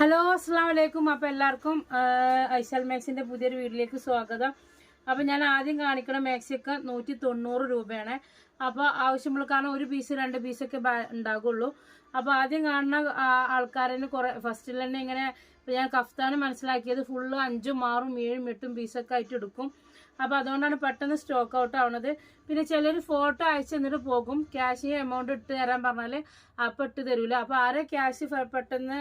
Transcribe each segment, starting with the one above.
Hello അസ്സാം വലൈക്കും അപ്പോൾ എല്ലാവർക്കും ഐശാൽ മാക്സിന്റെ പുതിയൊരു വീട്ടിലേക്ക് സ്വാഗതം. അപ്പോൾ ഞാൻ ആദ്യം കാണിക്കണ മാക്സിയൊക്കെ നൂറ്റി തൊണ്ണൂറ് രൂപയാണ്. അപ്പോൾ ആവശ്യമുള്ള കാരണം ഒരു പീസ് രണ്ട് പീസൊക്കെ ഉണ്ടാകുള്ളൂ. അപ്പോൾ ആദ്യം കാണുന്ന ആൾക്കാരന് കുറേ ഫസ്റ്റിൽ തന്നെ ഇങ്ങനെ ഞാൻ കഫ്താന് മനസ്സിലാക്കിയത് ഫുള്ള് അഞ്ചും ആറും ഏഴും എട്ടും പീസൊക്കെ ആയിട്ട് എടുക്കും. അപ്പോൾ അതുകൊണ്ടാണ് പെട്ടെന്ന് സ്റ്റോക്ക് ഔട്ട് ആവുന്നത് പിന്നെ ചിലർ ഫോട്ടോ അയച്ചു തന്നിട്ട് പോകും. ക്യാഷ് എമൗണ്ട് ഇട്ട് തരാൻ പറഞ്ഞാൽ അപ്പം ഇട്ട് തരൂല. അപ്പോൾ ആരെ ക്യാഷ് പെട്ടെന്ന്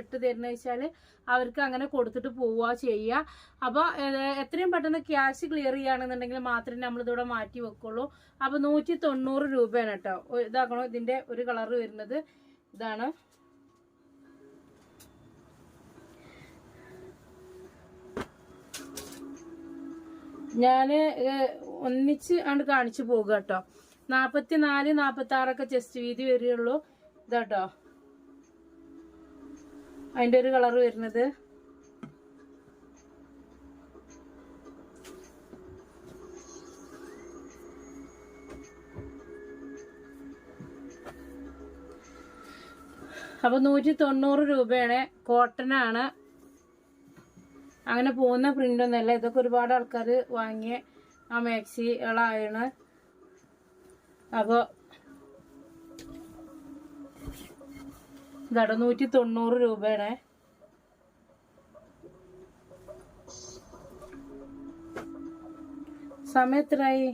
ഇട്ട് തരുന്ന വെച്ചാൽ അവർക്ക് അങ്ങനെ കൊടുത്തിട്ട് പോവുക ചെയ്യുക അപ്പോൾ എത്രയും പെട്ടെന്ന് ക്യാഷ് ക്ലിയർ ചെയ്യുകയാണെന്നുണ്ടെങ്കിൽ മാത്രമേ നമ്മളിതിവിടെ മാറ്റി വെക്കുള്ളൂ. അപ്പോൾ നൂറ്റി തൊണ്ണൂറ് രൂപയാണ് കേട്ടോ. ഇതാക്കണോ? ഇതിന്റെ ഒരു കളർ വരുന്നത് ഇതാണ്. ഞാൻ ഒന്നിച്ച് ആണ് കാണിച്ചു പോകുക കേട്ടോ. നാൽപ്പത്തി നാല് നാൽപ്പത്തി ആറൊക്കെ ചെസ്റ്റ് വീതി വരികയുള്ളൂ ഇതാട്ടോ. അതിന്റെ ഒരു കളർ വരുന്നത്. അപ്പൊ നൂറ്റി തൊണ്ണൂറ് രൂപയാണ് കോട്ടനാണ്. അങ്ങനെ പോകുന്ന പ്രിന്റ് ഒന്നല്ല ഇതൊക്കെ ഒരുപാട് ആൾക്കാർ വാങ്ങിയ ആ മാക്സികളായാണ് അപ്പോൾ ഇതാണ് നൂറ്റി തൊണ്ണൂറ് രൂപയാണ്. സമയം എത്രയായി?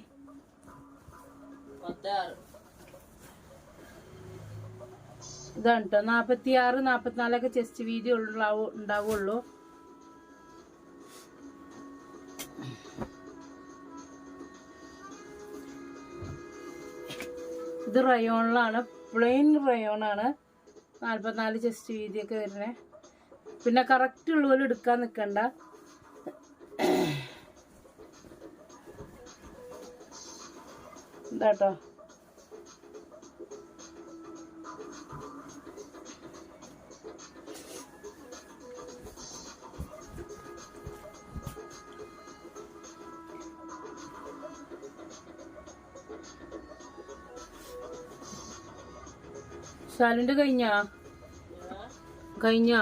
ഇതാണ് കേട്ടോ നാൽപ്പത്തി ആറ് നാൽപ്പത്തിനാലൊക്കെ ചെസ്റ്റ് വീതി ഉള്ളു ഉണ്ടാവുള്ളൂ. ഇത് റയോണിലാണ്. പ്ലെയിൻ റയോണാണ്. നാൽപ്പത്തിനാല് ചെസ്റ്റ് വീതിയൊക്കെ വരുന്നത് പിന്നെ കറക്റ്റ് ഉള്ളപോലെ എടുക്കാൻ നിൽക്കണ്ട ഇതാട്ടോ. ശാലുന്റെ കഴിഞ്ഞാ? കഴിഞ്ഞാ?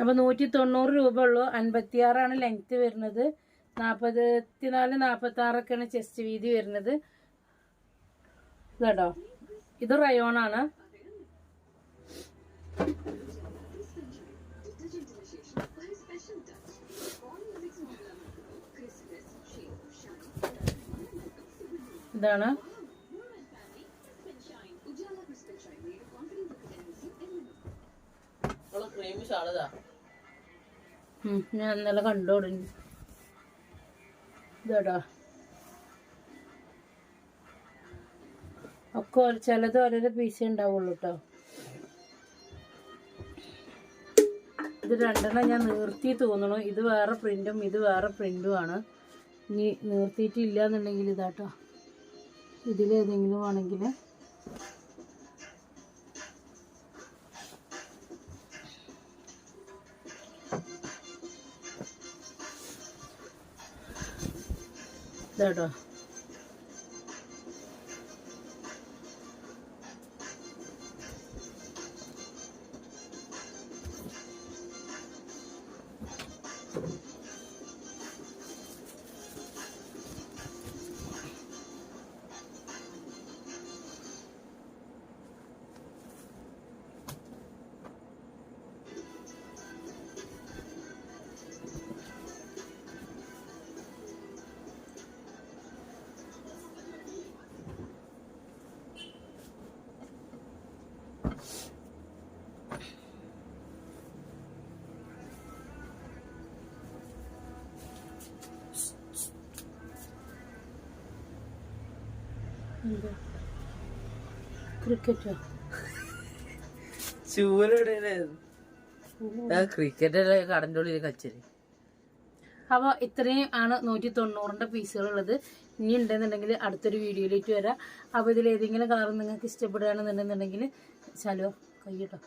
അപ്പൊ നൂറ്റി തൊണ്ണൂറ് രൂപ ഉള്ളൂ. അൻപത്തി ആറാണ് ലെങ്ത് വരുന്നത്. നാപ്പത്തി നാല് നാപ്പത്തി ആറൊക്കെയാണ് ചെസ്റ്റ് വീതി വരുന്നത്. കേട്ടോ ഇത് റയോൺ ഇതാണ്. ഉം, ഞാൻ ഇന്നലെ കണ്ടോടുന്നു ഇതാടാ. ഒക്കെ ചിലത് ഓരോരോ പീസേ ഉണ്ടാവുള്ളൂ കേട്ടോ ഇത് രണ്ടെണ്ണം ഞാൻ നിർത്തി തോന്നണു ഇത് വേറെ പ്രിന്റും ഇത് വേറെ പ്രിന്റും ആണ്. ഇനി നിർത്തിയിട്ടില്ല എന്നുണ്ടെങ്കിൽ ഇതാട്ടോ. ഇതിലേതെങ്കിലും ആണെങ്കിൽ ഇതാട്ടോ. ക്രിക്കറ്റോ ഉള്ളിൽ കളിച്ചത്. അപ്പോൾ ഇത്രയും ആണ് നൂറ്റി തൊണ്ണൂറിന്റെ പീസുകൾ ഉള്ളത് ഇനി ഉണ്ടെന്നുണ്ടെങ്കിൽ അടുത്തൊരു വീഡിയോയിലേക്ക് വരാം. അപ്പോൾ ഇതിൽ ഏതെങ്കിലും കളർ നിങ്ങൾക്ക് ഇഷ്ടപ്പെടുകയാണെന്നുണ്ടെന്നുണ്ടെങ്കിൽ ചലോ കയ്യട്ടോ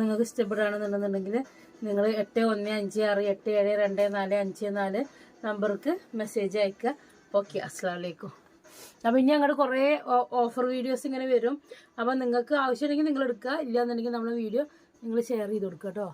നിങ്ങൾക്ക് ഇഷ്ടപ്പെടുകയാണെന്നുണ്ടെന്നുണ്ടെങ്കിൽ നിങ്ങൾ എട്ട് ഒന്ന് അഞ്ച് ആറ് എട്ട് ഏഴ് രണ്ട് നാല് അഞ്ച് നാല് നമ്പർക്ക് മെസ്സേജ് അയക്കുക ഓക്കെ അസ്സാം വലൈക്കും അപ്പം ഇനി അങ്ങോട്ട് കുറേ ഓഫർ വീഡിയോസ് ഇങ്ങനെ വരും. അപ്പം നിങ്ങൾക്ക് ആവശ്യമുണ്ടെങ്കിൽ നിങ്ങൾ എടുക്കുക. ഇല്ല എന്നുണ്ടെങ്കിൽ നമ്മൾ വീഡിയോ നിങ്ങൾ ഷെയർ ചെയ്ത് കൊടുക്കുക കേട്ടോ.